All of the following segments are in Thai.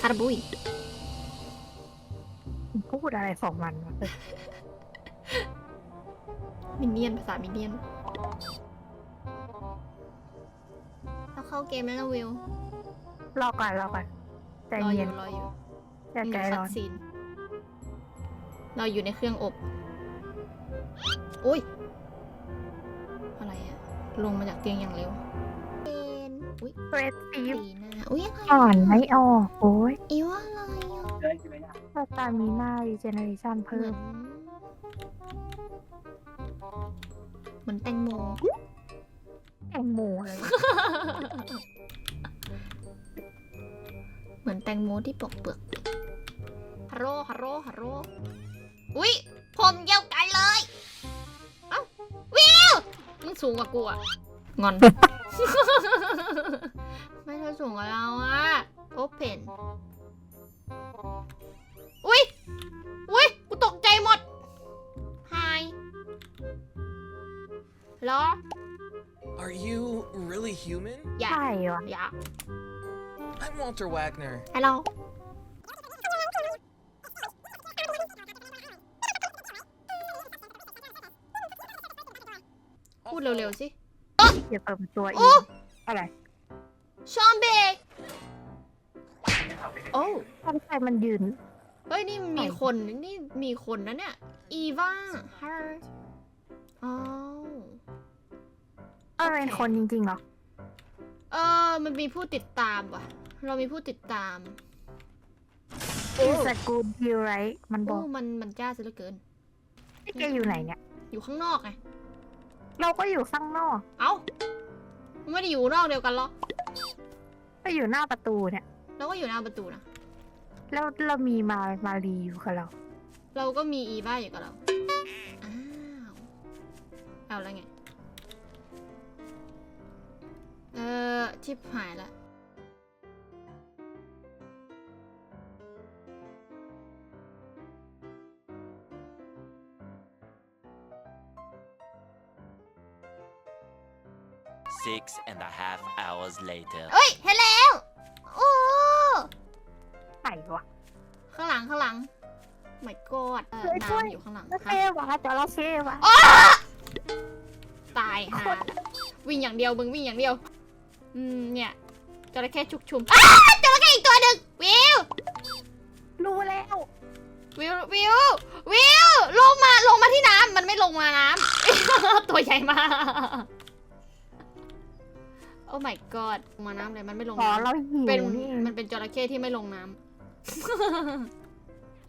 คาราบุยพูดอะไรของมันวะมินเนี่ยนภาษามินเนี่ยนเราเข้าเกมแล้วนะวิวรอก่อนรอก่อนใจรออเย็ยู่นรออยู่จะใจคัร้อดนซีนเราอยู่ในเครื่องอบอุ้ยอะไรอะลงมาจากเตียงอย่างเร็วเป็น อุ้ยเฟรดซีตีหน้าอุ้ยอะไรอ่อนไม่ออกโอ้ยอีว่าอะไรอะสตามิน่ารีเจเนเรชันเหมืเพิ่อมนเหมือนแตงโม แตงโมเลยเหมือนแตงโมที่ปอกเปลือกฮัลโหลฮัลโหลฮัลโหลอุ้ยผมเดียวกันเลย เอ้าวิวมึงสูงกว่ากูอะ งอน ไม่ใช่สูงกว่าเราอะโอเพนอุ้ยอุ้ยกูตกใจหมดไฮเหรอ Are you really human? อย่าใช่วะอย่า I'm Walter Wagner. ฮัลโหล พูดเร็วๆสิ อย่าเปิดประตัวโอ้อีกอะไรชอมเบกโอ้ถ้าใครมันยืน เฮ้ย นี่มีคน นี่มีคนนะเนี่ย อีวาฮาร์อ๋อเออเป็นคนจริงๆเหรอ เออ มันมีผู้ติดตามว่ะ เรามีผู้ติดตามอีสกูดฮิวไรมันบโอ้อกมันมันจ้าซะเหลือเกินที่แกอยู่ไหนเนี่ย อยู่ข้างนอกไง เราก็อยู่ข้างนอก เอ้าไม่ได้อยู่นอกเดียวกันหรอก็อยู่หน้าประตูเนี่ย เราก็อยู่หน้าประตูนะ แล้วเรามีมามารีอยู่กับเรา เราก็มีอีบ้าอยู่กับเรา อ้าวเอาแล้วไง เออชิบหายละ Six and a half hours later. เอ้ยเห็นแล้วโอ้ไหนวะ ข้างหลังข้างหลังไม่กอดช่วยช่วย น้ำอยู่ข้างหลังจระฮะเข้วะจระเข้วะตายหาวิ่งอย่างเดียวมึงวิ่งอย่างเดียว อืมเนี่ยจระเข้ชุกชุมอ้าจระเข้อีกตัวหนึ่งวิวรู้แล้ววิววิววิวลงมาลงมาที่น้ำมันไม่ลงมาน้ำ ตัวใหญ่มาก โอ้ my god ลงมาน้ำเลยมันไม่ลงขอน้ำเราหิวเป็นนี่เองมันเป็นจระเข้ที่ไม่ลงน้ำ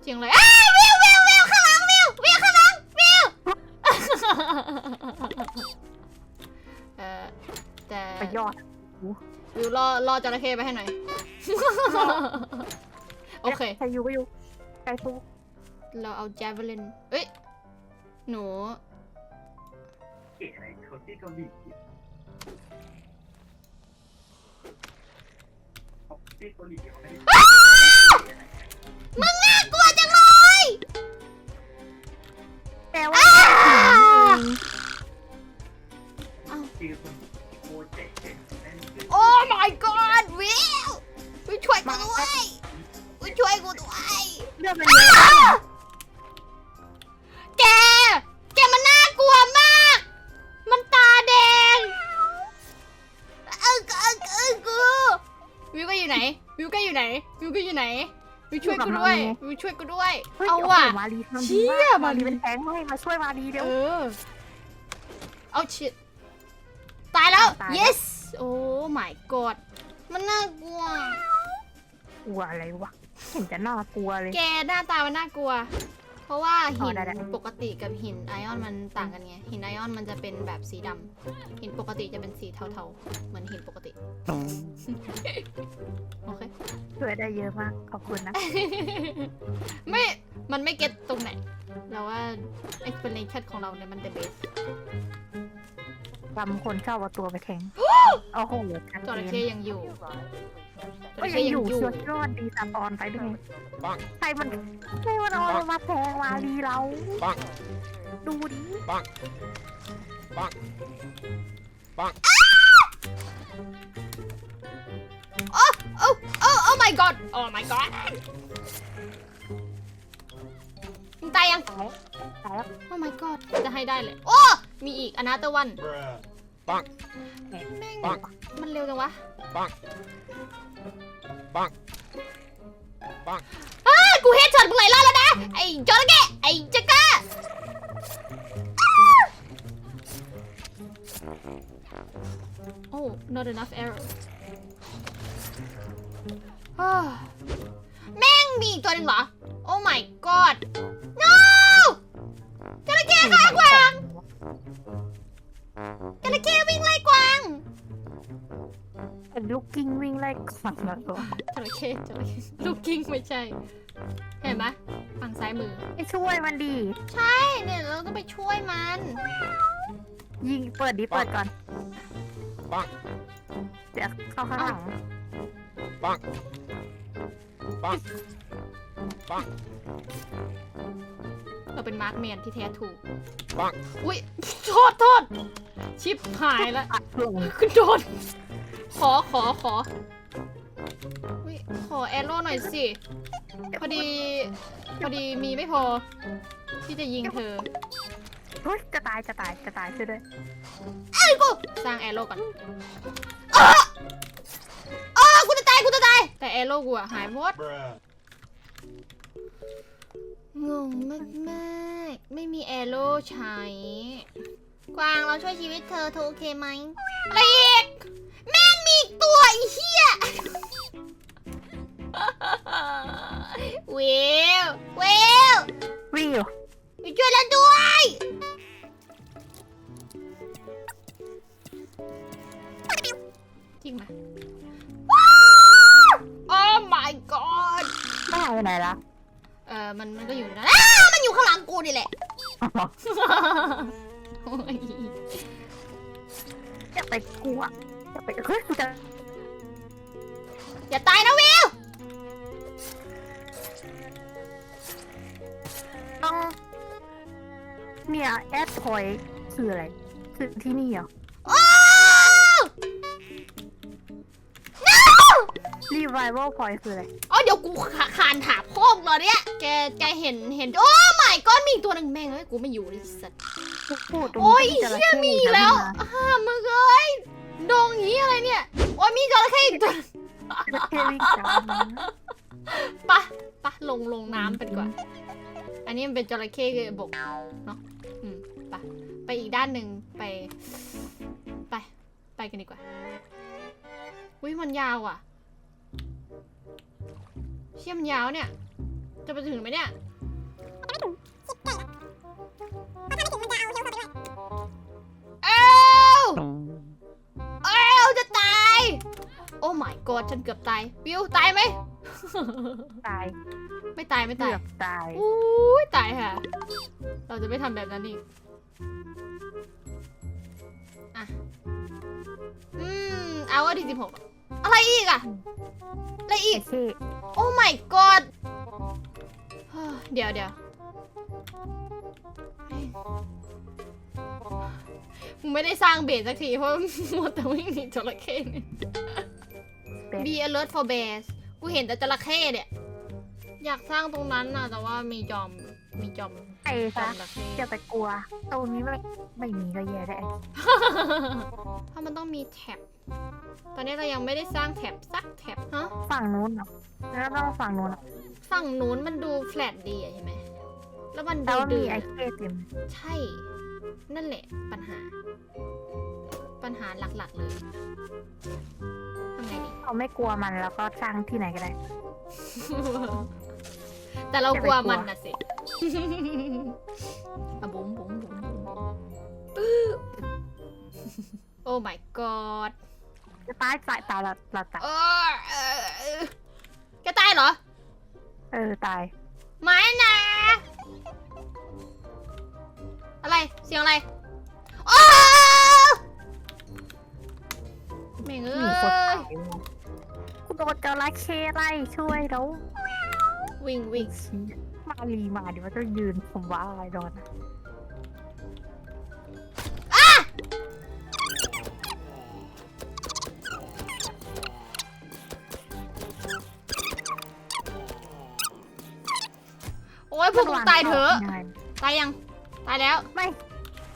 เสียงเลยอ้าวิววิววิวข้างหลังวิววิวข้างหลังวิว เออแต่ไปยอดวิวรอรอจระเข้ไปให้หน่อย โอเค ใครอยู่ก็อยู่ใครสู้เราเอา javelin เอ้ย หนู เก๋อะไรเขาที่เกาหลี ม่ได้มึงน่ากลัวจังเลยแต่ว่าชื่อคนโคตรเจ๋งเจ๋งนั่นคือโอ้ my god วิววิวช่วยกูด้วยวิวช่วยกูด้วยเรื่องมันเยอะ วิวช่วยกูด้วยวิวช่วยกูด้วย ฮ้ยเอาโโหว่ะมารีทำเชี่ดียมากมามารี รีเป็นแทงค์ให้มาช่วยมารีเร็ว เออ เอาชิดตายแล้ว ตายแล้ว yes โอ้ my god มันน่ากลัว กลัวอะไรวะเห็นจะน่ากลัวเลย แกหน้าตามันน่ากลัว เพราะว่าหินได้ได้ ปกติกับหินไอออนมันต่างกันไง หินไอออนมันจะเป็นแบบสีดำหินปกติจะเป็นสีเทาๆ เหมือนหินปกติ โอเค ช่วยได้เยอะมากขอบคุณนะ ไม่ มันไม่เก็ตตรงไหน เราว่า explanation ของเราเนี่ยมัน the best จำคนชอบเอาตัวไปแทงโอ้โหชัดจระเจเข้นยังอยู่จ ก็ระยัเข้งยัองยู่อยู่ชัวร์ที่ว่าดีตามตอนไปด้วยปังใครมันใครมันเอามาแทงมารีเรา ปังดูดิปังปังปังโอ้โอ้โอ้โอ้ my god โอ้ my god มึงตายยัง ตายตายแล้วโอ้ my god จะให้ได้เลย โอ้ มีอีกอนาเตอร์วัน Bonk. แม่งปังมันเร็วจังวะ ปังปังอ้ากูเฮดช็อตมึงหลายรอบแล้วนะ ไอ้จระเข้ไอ้จักรโอ้ not enough arrow อ้าแม่งมีอีกตัวหนึ่งเหรอ oh my god ไล่กวางแล้วตัวจระเข้จระเข้ลูกกิ้งไม่ใช่ เห็นไหมฝั่งซ้ายมือ ไอ้ช่วยมันดี ใช่เนี่ยเราต้องไปช่วยมัน ยิงเปิดดิเปิดก่อน Bonk. เดี๋ยวเข้าข้างหลัง Bonk. Bonk. Bonk. เราเป็นมาร์คแมนที่แท้ถูก Bonk. อุ้ยโทษโทษชิปหายแล้วอัดลงคือโดน ขอขอขอ อุ้ยขอแอโร่หน่อยสิ พอดี พอดีมีไม่พอ ที่จะยิงเธอเฮ้ยจะตายจะตายจะตายช่วยด้วยไอ้กูสร้างแอโร่ก่อนอ้าอ้ากูจะตายกูจะตาย แต่แอโร่กูอะหายหมดงงมากมากๆ ไม่มีแอโร่ใช้ กวางเราช่วยชีวิตเธอเธอโอเคไหมอะไรอีกแม่งมีอีกตัวไอีเหี้ยเวลเวลวิวช่วยเราด้วย จริงไหมว้าว Oh my god ไม่หายไปไหนละเออมันมันก็อยู่นะอ้าวมันอยู่ข้างหลังกูนี่แหละโอ้ย จะไปกลัวจะไปเฮ้ยกูจะอย่าตายนะวิวต้องเนี่ยแอดพอยคืออะไรคือที่นี่เหรอโอ้ no รีไวเวลพอยคืออะไรอ๋อเดี๋ยวกูขาคานถาโคกเหรอเนี่ย แก แกเห็น เห็น โอ้ my god มีอีกตัวหนึ่งแม่งเอ้ย กูไม่อยู่เลยสัตว์ กูพูดตรงโอ้ยนี้เชี่ยมีอีกแล้วฮ่ามึงเอ้ยดงเหียอะไรเนี่ย โอ้ยมีจระเข้อีกตัวจระเข้วิ่งตามมาปะปะลงลงน้ำไปดีกว่า อันนี้มันเป็นจระเข้บกเนาะอืมปะไปอีกด้านหนึ่งไป ไป ไปกันดีกว่าอุ้ยมันยาวอะ เชี่ยมันยาวเนี่ย จะไปถึงไหมเนี่ย เอ้าเอ้าจะตาย โอ้ my god ฉันเกือบตาย วิว ตายไหม ตายไม่ตายไม่ตาเกืยอบตาย อุ้ยตายค่ะ เราจะไม่ทำแบบนั้นอีกอะ อืมเอาว่าที่สิบหกอะไรอีกอะอะไรอีไอ้กเช่โอ้ my god เฮ้ยเดี๋ยวเดี๋ยวมึง ไม่ได้สร้างเบสสักทีเพราะมัวแต่วิ่งหนีจระเข้เนี่ยเป็น Be alert for bears กูเห็นแต่จระเข้เนี่ย อยากสร้างตรงนั้นน่ะแต่ว่ามีจอม มีจอมไอ้จอซะมจระเข้จะไปกลัวตรงนี้ไม่ไม่มีก็แย่ได้เพราะมันต้องมีแท็บ ตอนนี้เรายังไม่ได้สร้างแท็บสักแท็บฮะ ฝั่งนู้นเหรอแล้วต้องฝั่งนู้นเหรอฝั่งนู้นมันดูแฟลตดีอะใช่ไหม แล้วมันแต่ดูว่ามีดื้อไอ้เช่เต็มใช่ นั่นแหละปัญหา ปัญหาหลักๆเลยทำไงดีเขาไม่กลัวมันแล้วก็สร้างที่ไหนก็ได้ แต่เราอย่ากไปลัวกลัวมันนะสิอะบุ๋มบุ๋มบุ๋มบุ๋มบุ๋มปึ๊บโอ้ my god จะตายตายตายเราเราตายเออเออเออแกตายเหรอ เออตาย ไม่นะ อะไร เสียงอะไรโอ้แมงเอ้ยคุณโดนกระเข้ไล่ช่วยเราวิ่งวิ่งมาลีมาเดี๋ยวมันจะยืนผมว่าอะไรโดนโอ้ยพวกมึงตายเถอะ ตายยัง ตายแล้ว ไม่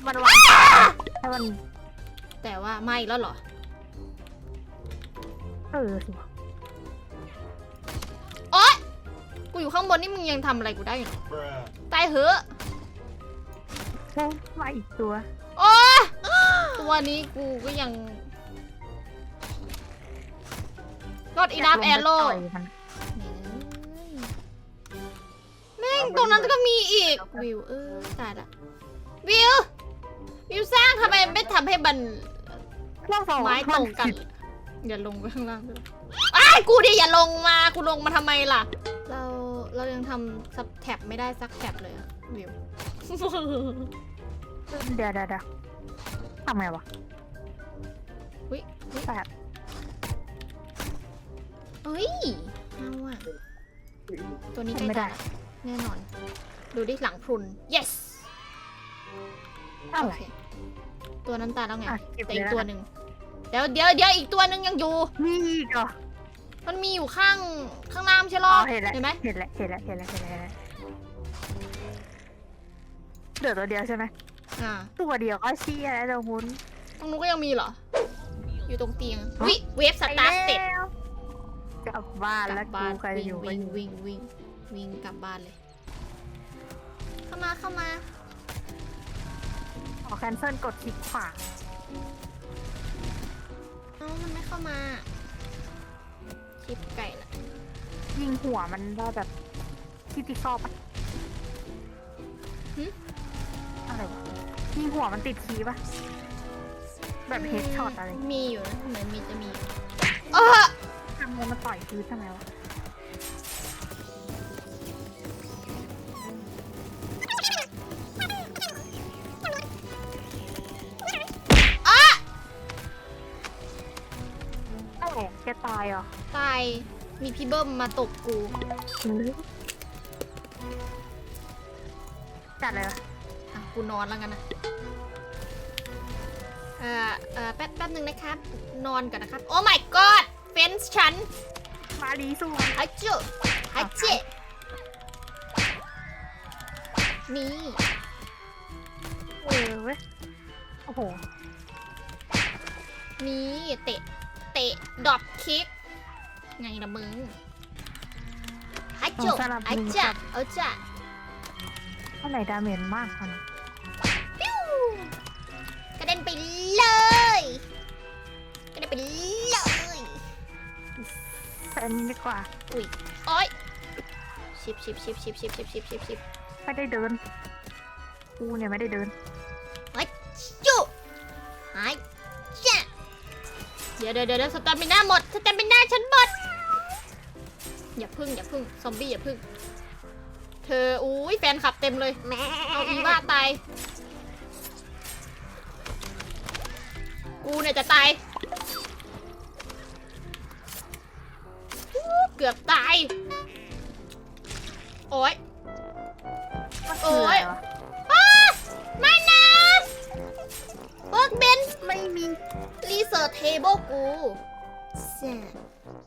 มันวางให้มันแต่ว่าไม่แล้วเหรอ เออสิโอ๊ยกูอยู่ข้างบนนี่มึงยังทำอะไรกูได้อยู่เหรอตายเถอะโอ้มาอีกตัว โอ้ยตัวนี้กูก็ยัง not enough อยากลง arrow ไปต่อยมัน ตรงนั้นก็มีอีกวิวเออตายละวิววิวสร้างทำไมไม่ทำให้มันรอบสองไม้ตรงกันผิดอย่าลงไปข้างล่างด้วยไอ้ายกูดิอย่าลงมากูลงมาทำไมล่ะ เราเรายังทำซับแท็บไม่ได้สักแท็บเลยอะวิว เดี๋ยวเดี๋ยวเดี๋ยวทำไงวะอุ๊ยอุ๊ยแปดเฮ้ยเอาอะตัวนี้ใกล้ไม่ตาได้ยละ แน่นอน ดูดิหลังพรุน yes อะโอไร เคตัวนั้นตายแล้วไง อะเก็บแต่เลยอีกแล้ว ตัวกันหนึ่งเดี๋ยวเดี๋ยวเดี๋ยวอีกตัวหนึ่งยังอยู่มีอีกเหรอมันมีอยู่ข้างข้างหน้าไม่ใช่หรอ๋ออเห็นแล้วเห็นไหมเห็นแล้วเห็นแล้วเห็นแล้วเห็นแล้วเห็นแล้วเหลือตัวเดียวใช่ไหมอ่า ตัวเดียวก็เชี่ยแล้วเดี๋ยวมุนตรงนู้นก็ยังมีเหรอ อยู่ตรงเตียงวิเวฟสตาร์ทเสร็จไปแล้วกลับบ้านกลัแล้วบกูบ้านใครจะอยู่ก็วิ่งอยู่วิ่งวิ่งวิ่ง กลับบ้านเลย เข้ามาเข้ามาขอแคนเซิลกดคลิกขวาเอ้ามันไม่เข้ามาคลิปไก่ละยิงหัวมันได้แบบที่ที่ชอบปะอะไรวะยิงหัวมันติดคีย์ปะแบบเฮดช็อตอะไรมีอยู่นะเหมือนมีจะมีอยู่เออทำไงมาต่อยพื้นทำไมวะายเหรอตาย มีพี่เบิ้มมาตบกู จัดเลยวะอะ กูนอนแล้วกันนะ เอ่อ เอ่อ แป๊บแป๊บหนึ่งนะครับ นอนก่อนนะครับ โอ้ my god เฟนส์ฉันมาดีสู้ฮัจจุฮัจเจนี่ เออเว้ยโอ้โห นี่ เตะ เตะดรอปคิก ไงละมึงฮัจจุสำหรับฮัมึจงจะครับเอาจะเท่าไหร่ดาเมจมากกว่านะปิ้วกระเด็นไปเลยกระเด็นไปเลยแต่อันนี้ดีกว่าโอ๊ยชิบชิบชิบชิบชิบชิบชิบชิบชิบไม่ได้เดินกูเนี่ยไม่ได้เดินจุ ดี๋ยวเดี๋ยวเดี๋ยวสตามิน่าหมดสตามิน่าฉันหมด อย่าพึ่งอย่าพึ่งซอมบี้อย่าพึ่ง เธออุ้ยแฟนขับเต็มเลย เอาอีว่าตาย กูเนี่ยจะตาย เกือบตาย โอ๊ย เสิร์ชเทเบิลกูแซ่บ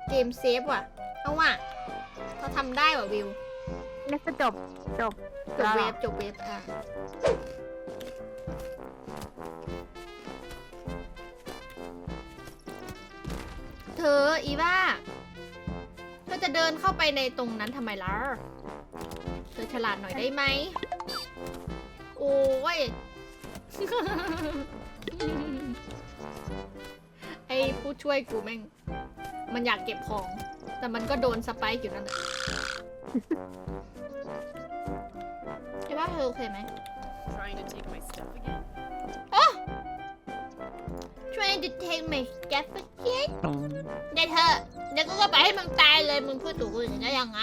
เกมเซฟว่ะเอาว่ะเราทำได้ว่ะวิวนี่จะจบจบจบแล้วเวเหรอฟจบเวฟอะเธออีว่าเธอจะเดินเข้าไปในตรงนั้นทำไมล่ะ เธอฉลาดหน่อยได้ไหม โอ้ยไอ้ ผู้ช่วยกูแม่ง มันอยากเก็บของ แต่มันก็โดนสไปค์อยู่นั่นแหละคิดว่าเธอโอเคไหม Trying to take my stuff again. Trying to take my stuff again ได้เธอะเดี๋ยวก็ไปให้มึงตายเลยมึงพูดถูกกูอย่างนี้ได้ยังไง